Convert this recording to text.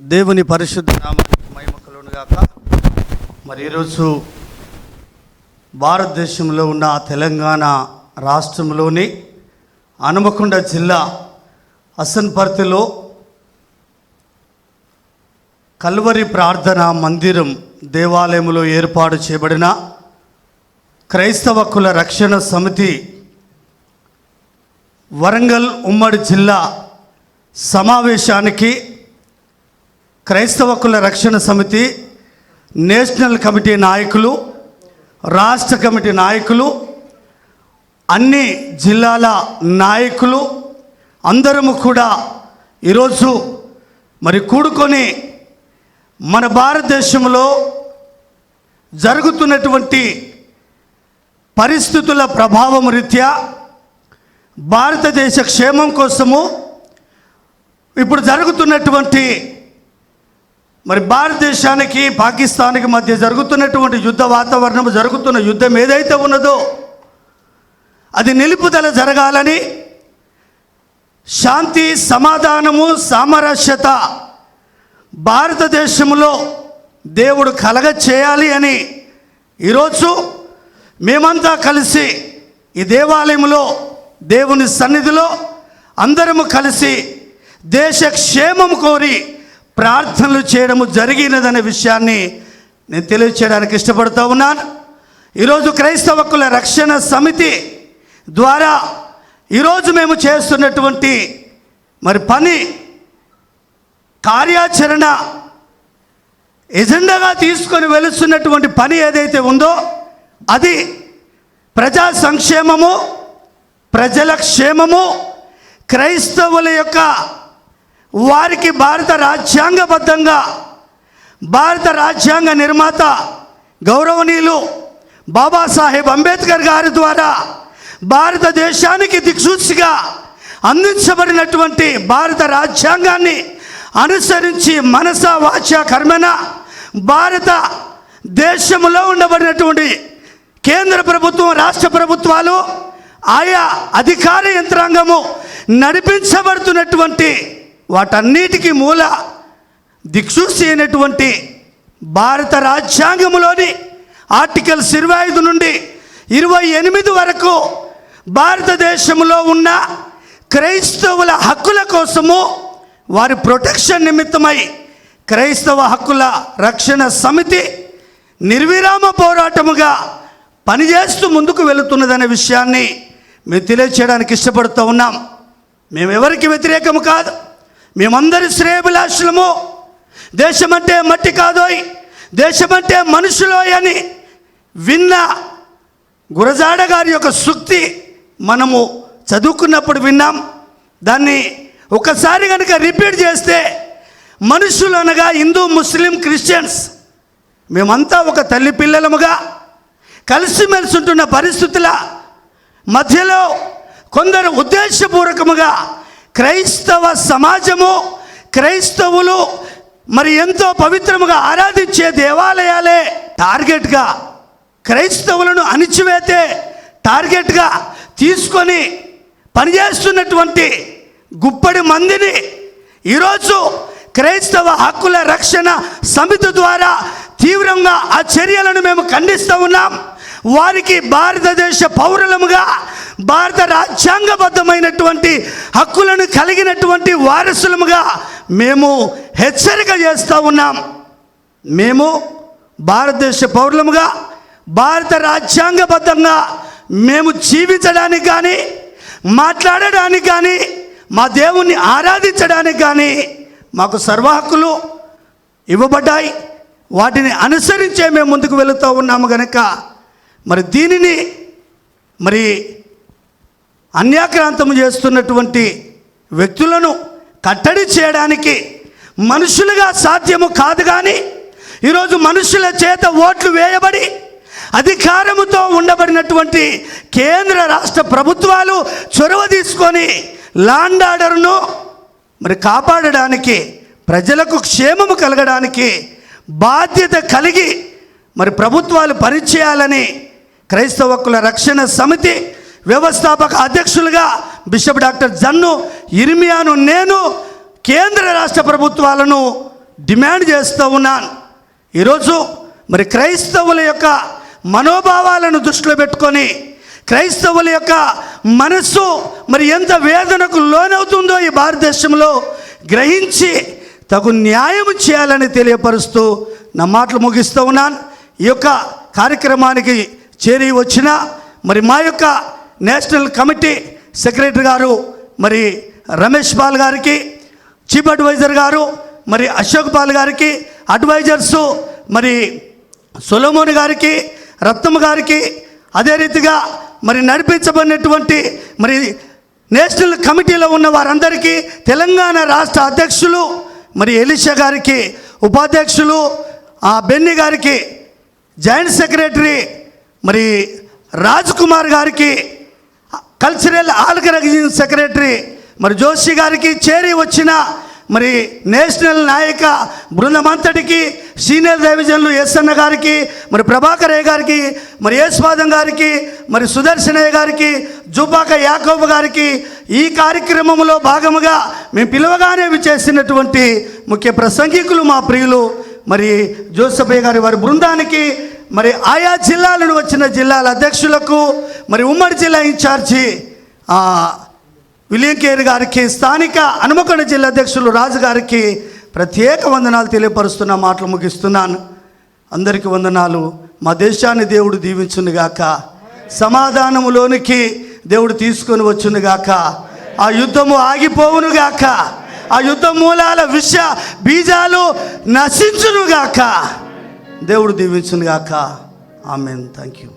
దేవుని పరిశుద్ధ నామానికి మహిమ గాక. మరి ఈరోజు భారతదేశంలో ఉన్న తెలంగాణ రాష్ట్రంలోని హనుమకొండ జిల్లా అసన్పర్తిలో కల్వరి ప్రార్థన మందిరం దేవాలయంలో ఏర్పాటు చేయబడిన క్రైస్తవ కుల రక్షణ సమితి వరంగల్ ఉమ్మడి జిల్లా సమావేశానికి క్రైస్తవ కుల రక్షణ సమితి నేషనల్ కమిటీ నాయకులు రాష్ట్ర కమిటీ నాయకులు అన్ని జిల్లాల నాయకులు అందరము కూడా ఈరోజు మరి కూడుకొని మన భారతదేశంలో జరుగుతున్నటువంటి పరిస్థితుల ప్రభావం రీత్యా భారతదేశ క్షేమం కోసము ఇప్పుడు జరుగుతున్నటువంటి మరి భారతదేశానికి పాకిస్తాన్కి మధ్య జరుగుతున్నటువంటి యుద్ధ వాతావరణం జరుగుతున్న యుద్ధం ఏదైతే ఉన్నదో అది నిలుపుదల జరగాలని శాంతి సమాధానము సామరస్యత భారతదేశంలో దేవుడు కలగ చేయాలి అని ఈరోజు మేమంతా కలిసి ఈ దేవాలయంలో దేవుని సన్నిధిలో అందరము కలిసి దేశ క్షేమం కోరి ప్రార్థనలు చేయడము జరిగినదనే విషయాన్ని నేను తెలియచేయడానికి ఇష్టపడుతూ ఉన్నాను. ఈరోజు క్రైస్తవకుల రక్షణ సమితి ద్వారా ఈరోజు మేము చేస్తున్నటువంటి మరి పని కార్యాచరణ ఎజెండాగా తీసుకొని వెలుస్తున్నటువంటి పని ఏదైతే ఉందో అది ప్రజా సంక్షేమము ప్రజల క్షేమము క్రైస్తవుల యొక్క వారికి భారత రాజ్యాంగబద్ధంగా భారత రాజ్యాంగ నిర్మాత గౌరవనీయులు బాబాసాహెబ్ అంబేద్కర్ గారి ద్వారా భారతదేశానికి దిక్సూచిగా అందించబడినటువంటి భారత రాజ్యాంగాన్ని అనుసరించి మనస వాచ కర్మన భారత దేశంలో ఉండబడినటువంటి కేంద్ర ప్రభుత్వం రాష్ట్ర ప్రభుత్వాలు ఆయా అధికార యంత్రాంగము నడిపించబడుతున్నటువంటి వాటన్నిటికీ మూల దిక్సూచి అయినటువంటి భారత రాజ్యాంగంలోని ఆర్టికల్ ఇరవై ఐదు నుండి ఇరవై ఎనిమిది వరకు భారతదేశంలో ఉన్న క్రైస్తవుల హక్కుల కోసము వారి ప్రొటెక్షన్ నిమిత్తమై క్రైస్తవ హక్కుల రక్షణ సమితి నిర్విరామ పోరాటముగా పనిచేస్తూ ముందుకు వెళుతున్నదనే విషయాన్ని మేము తెలియచేయడానికి ఇష్టపడుతూ ఉన్నాం. మేము ఎవరికి వ్యతిరేకము కాదు. మేమందరి శ్రేయభిలాషులము దేశమంటే మట్టి కాదోయ్ దేశమంటే మనుషులోయ్ అని విన్న గురజాడ గారి యొక్క సూక్తి మనము చదువుకున్నప్పుడు విన్నాం. దాన్ని ఒకసారి కనుక రిపీట్ చేస్తే మనుషులు అనగా హిందూ ముస్లిం క్రిస్టియన్స్. మేమంతా ఒక తల్లి పిల్లలముగా కలిసిమెలిసి ఉంటున్న పరిస్థితుల మధ్యలో కొందరు ఉద్దేశపూర్వకముగా క్రైస్తవ సమాజము క్రైస్తవులు మరి ఎంతో పవిత్రముగా ఆరాధించే దేవాలయాలే టార్గెట్గా. క్రైస్తవులను అణిచివేతే టార్గెట్గా తీసుకొని పనిచేస్తున్నటువంటి గుప్పడి మందిని ఈరోజు క్రైస్తవ హక్కుల రక్షణ సమితి ద్వారా తీవ్రంగా ఆ చర్యలను మేము ఖండిస్తూ ఉన్నాం. వారికి భారతదేశ పౌరులముగా భారత రాజ్యాంగబద్ధమైనటువంటి హక్కులను కలిగినటువంటి వారసులముగా మేము హెచ్చరిక చేస్తూ ఉన్నాం. మేము భారతదేశ పౌరులముగా భారత రాజ్యాంగబద్ధంగా మేము జీవించడానికి కానీ మాట్లాడడానికి కానీ మా దేవుణ్ణి ఆరాధించడానికి కానీ మాకు సర్వ హక్కులు ఇవ్వబడ్డాయి. వాటిని అనుసరించే మేము ముందుకు వెళుతూ ఉన్నాము గనక మరి దీనిని మరి అన్యాక్రాంతము చేస్తున్నటువంటి వ్యక్తులను కట్టడి చేయడానికి మనుషులుగా సాధ్యము కాదు కానీ ఈరోజు మనుషుల చేత ఓట్లు వేయబడి అధికారముతో ఉండబడినటువంటి కేంద్ర రాష్ట్ర ప్రభుత్వాలు చొరవ తీసుకొని లాండ్ ఆర్డర్ను మరి కాపాడడానికి ప్రజలకు క్షేమము కలగడానికి బాధ్యత కలిగి మరి ప్రభుత్వాలు పనిచేయాలని క్రైస్తవ రక్షణ సమితి వ్యవస్థాపక అధ్యక్షులుగా బిషప్ డాక్టర్ జన్ను ఇర్మియాను నేను కేంద్ర రాష్ట్ర ప్రభుత్వాలను డిమాండ్ చేస్తూ ఉన్నాను. ఈరోజు మరి క్రైస్తవుల యొక్క మనోభావాలను దృష్టిలో పెట్టుకొని క్రైస్తవుల యొక్క మనస్సు మరి ఎంత వేదనకు లోనవుతుందో ఈ భారతదేశంలో గ్రహించి తగు న్యాయం చేయాలని తెలియపరుస్తూ నా మాటలు ముగిస్తూ ఉన్నాను. ఈ యొక్క కార్యక్రమానికి చేరి వచ్చిన మరి మా యొక్క నేషనల్ కమిటీ సెక్రటరీ గారు మరి రమేష్ పాల్ గారికి చీఫ్ అడ్వైజర్ గారు మరి అశోక్ పాల్ గారికి అడ్వైజర్సు మరి సొలోమోన్ గారికి రత్నమ్మ గారికి అదే రీతిగా మరి నడిపించబడినటువంటి మరి నేషనల్ కమిటీలో ఉన్న వారందరికీ తెలంగాణ రాష్ట్ర అధ్యక్షులు మరి ఎలిషా గారికి ఉపాధ్యక్షులు ఆ బెన్ని గారికి జాయింట్ సెక్రటరీ మరి రాజ్ కుమార్ గారికి కల్చరల్ ఆర్గనైజింగ్ సెక్రటరీ మరి జోషి గారికి చేరి వచ్చిన మరి నేషనల్ నాయక బృందమంతటికి సీనియర్ డివిజన్లు ఎస్ఎన్న గారికి మరి ప్రభాకరయ్య గారికి మరి యేసుపాదం గారికి మరి సుదర్శనయ్య గారికి జుబాక యాకోబ్ గారికి ఈ కార్యక్రమంలో భాగముగా మేము పిలవగానే చేసినటువంటి ముఖ్య ప్రసంగికులు మా ప్రియులు మరి జోసఫయ్య గారి వారి బృందానికి మరి ఆయా జిల్లాల నుండి వచ్చిన జిల్లాల అధ్యక్షులకు మరి ఉమ్మడి జిల్లా ఇన్ఛార్జి ఆ, విలియం కేర్ గారికి స్థానిక హనుమకొండ జిల్లా అధ్యక్షులు రాజు గారికి ప్రత్యేక వందనాలు తెలియపరుస్తున్న మాటలు ముగిస్తున్నాను. అందరికీ వందనాలు. మా దేశాన్ని దేవుడు దీవించునుగాక. సమాధానములోనికి దేవుడు తీసుకొని వచ్చునుగాక. ఆ యుద్ధము ఆగిపోవునుగాక. ఆ యుద్ధ మూలాల విష బీజాలు నశించునుగాక. దేవుడు దీవించునుగాక. ఆమెన్. Thank you